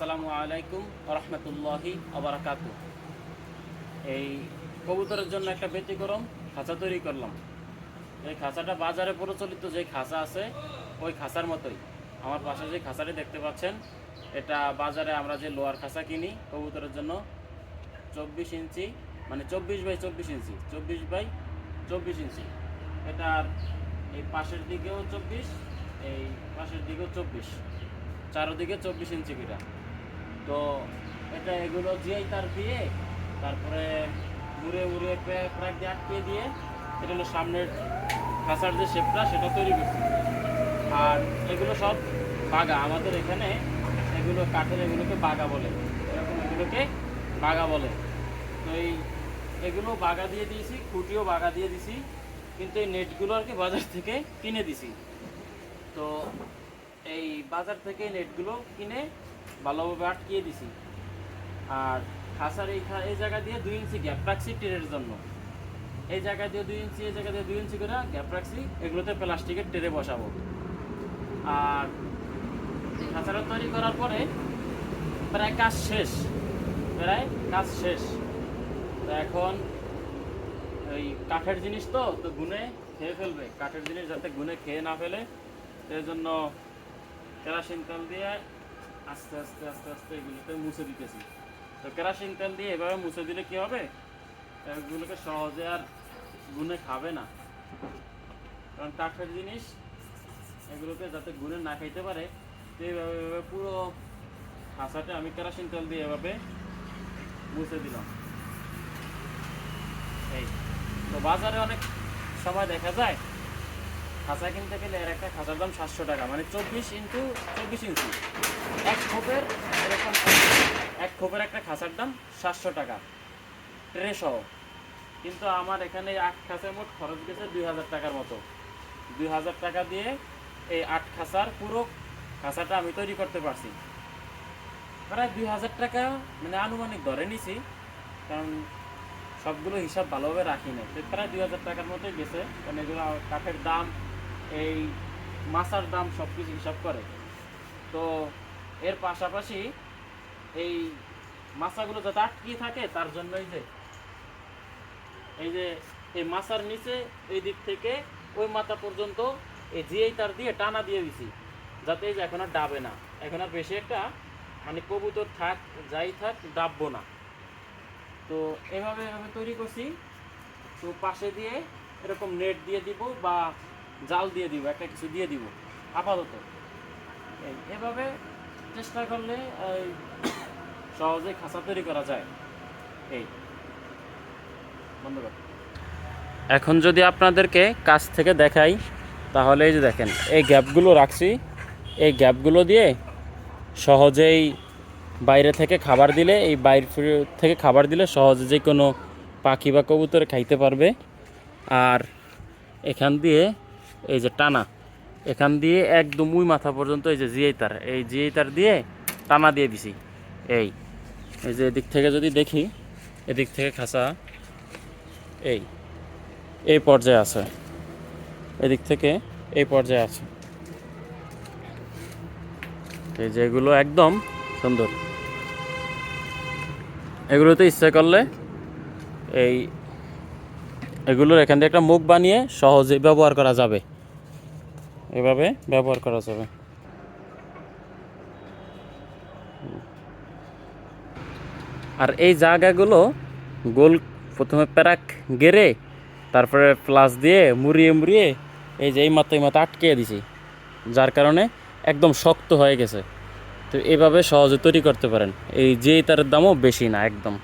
আসসালামু আলাইকুম রহমতুল্লাহি আবরাকাতু এই কবুতরের জন্য একটা ব্যতিক্রম খাঁচা তৈরি করলাম। এই খাঁচাটা বাজারে প্রচলিত যে খাঁচা আছে, ওই খাঁচার মতোই। আমার পাশে যে খাঁচাটি দেখতে পাচ্ছেন, এটা বাজারে আমরা যে লোয়ার খাঁচা কিনি, কবুতরের জন্য চব্বিশ ইঞ্চি মানে চব্বিশ বাই চব্বিশ ইঞ্চি, চব্বিশ বাই চব্বিশ ইঞ্চি। এটার এই পাশের দিকেও চব্বিশ, এই পাশের দিকেও চব্বিশ। চারোদিকে চব্বিশ ইঞ্চি কিটা তো এটা এগুলো দিয়েই তার দিয়ে তারপরে উড়ে উড়ে প্রায় দিয়ে আটকে দিয়ে এটা হলো সামনের খাঁচার যে শেপটা, সেটা তৈরি করছি। আর এগুলো সব বাগা। আমাদের এখানে এগুলো কাঠের এগুলোকে বাগা বলে। এরকম এগুলোকে বাগা বলে। তো এই এগুলো বাগা দিয়ে দিয়েছি, খুঁটিও বাগা দিয়ে দিছি, কিন্তু এই নেটগুলো আর কি বাজার থেকে কিনে দিছি। তো এই বাজার থেকে নেটগুলো কিনে ভালোভাবে আটকিয়ে দিছি। আর খাসার এই এই জায়গা দিয়ে দুই ইঞ্চি গ্যাপ রাখছি টেরের জন্য। এই জায়গা দিয়ে দুই ইঞ্চি, এই জায়গা দিয়ে দুই ইঞ্চি করে গ্যাপ রাখছি, এগুলোতে প্লাস্টিকের টেরে বসাবো। আর এই খাঁচাটা তৈরি করার পরে প্রায় কাজ শেষ, প্রায় কাজ শেষ। তো এখন ওই কাঠের জিনিস তো তো গুনে খেয়ে ফেলবে। কাঠের জিনিস যাতে গুনে খেয়ে না ফেলে সেই জন্য কেরাসিন তেল দিয়ে আস্তে আস্তে আস্তে আস্তে এগুলোকে মুছে দিতেছি। তো কেরাসিন তেল দিয়ে এভাবে মুছে দিলে কি হবে? এগুলোকে সহজে আর গুনে খাবে না। কারণ কাঠের জিনিস, এগুলোকে যাতে গুনে না খাইতে পারে, তো এইভাবে পুরো খাঁচাটা আমি কেরাসিন তেল দিয়ে এভাবে মুছে দিলাম। এই, তো বাজারে অনেক সময় দেখা যায় খাঁচা কিনতে গেলে এর একটা খাঁচার দাম সাতশো টাকা মানে চব্বিশ ইন্টু চব্বিশ ইঞ্চি। এক খোপের এরকম এক খোপের একটা খাঁচার দাম সাতশো টাকা, ট্রে সহ। কিন্তু আমার এখানে আট খাঁচার মোট খরচ গেছে দুই হাজার টাকার মতো। দুই হাজার টাকা দিয়ে এই আট খাঁচার পুরো খাঁচাটা আমি তৈরি করতে পারছি। প্রায় দুই হাজার টাকা মানে আনুমানিক ধরে নিছি, কারণ সবগুলো হিসাব ভালোভাবে রাখি না প্রায় দুই হাজার টাকার মতোই গেছে, কারণ এগুলো কাঠের দাম এই মাছার দাম সব কিছু হিসাব করে। তো এর পাশাপাশি এই মাছাগুলো যাতে আটকিয়ে থাকে, তার জন্যই যে এই যে এই মাছার নিচে এই দিক থেকে ওই মাথা পর্যন্ত এই জিয়েই তার দিয়ে টানা দিয়ে দিছি, যাতে এই যে এখন আর ডাবে না। এখন আর বেশি একটা মানে কবুতর থাক, যাই থাক, ডাববো না। তো এভাবে এভাবে তৈরি করছি। তো পাশে দিয়ে এরকম নেট দিয়ে দিব বা জাল দিয়ে দিব একটা কিছু দিয়ে দিব আপাতত। এভাবে চেষ্টা করলে এই, সহজে খাঁচা তৈরি করা যায়। এই কর। এখন যদি আপনাদেরকে কাছ থেকে দেখাই তাহলে এই যে দেখেন এই গ্যাপগুলো রাখছি। এই গ্যাপগুলো দিয়ে সহজেই বাইরে থেকে খাবার দিলে এই বাইরে থেকে খাবার দিলে সহজে যে কোনো পাখি বা কবুতর খাইতে পারবে। আর এখান দিয়ে এই যে টানা। এখান দিয়ে একদম উই মাথা পর্যন্ত এই যে জিআই তার এই জিআই তার দিয়ে টানা দিয়ে দিছি। এই এই যে এদিক থেকে যদি দেখি, এদিক থেকে খাসা এই এই পর্যায়ে আছে। এদিক থেকে এই পর্যায়ে আছে। এই যে এগুলো একদম সুন্দর। এগুলোতে ইচ্ছে করলে এই, এগুলোর এখান থেকে একটা মুখ বানিয়ে সহজে ব্যবহার করা যাবে। এভাবে ব্যবহার করা যাবে। আর এই জায়গাগুলো গোল প্রথমে প্যারাক গেড়ে, তারপরে প্লাস দিয়ে মুড়িয়ে মুড়িয়ে এই যে এই মাত্র এই মাত্র আটকে দিছি, যার কারণে একদম শক্ত হয়ে গেছে। তো এভাবে সহজে তৈরি করতে পারেন। এই যে তার দামও বেশি না, একদম।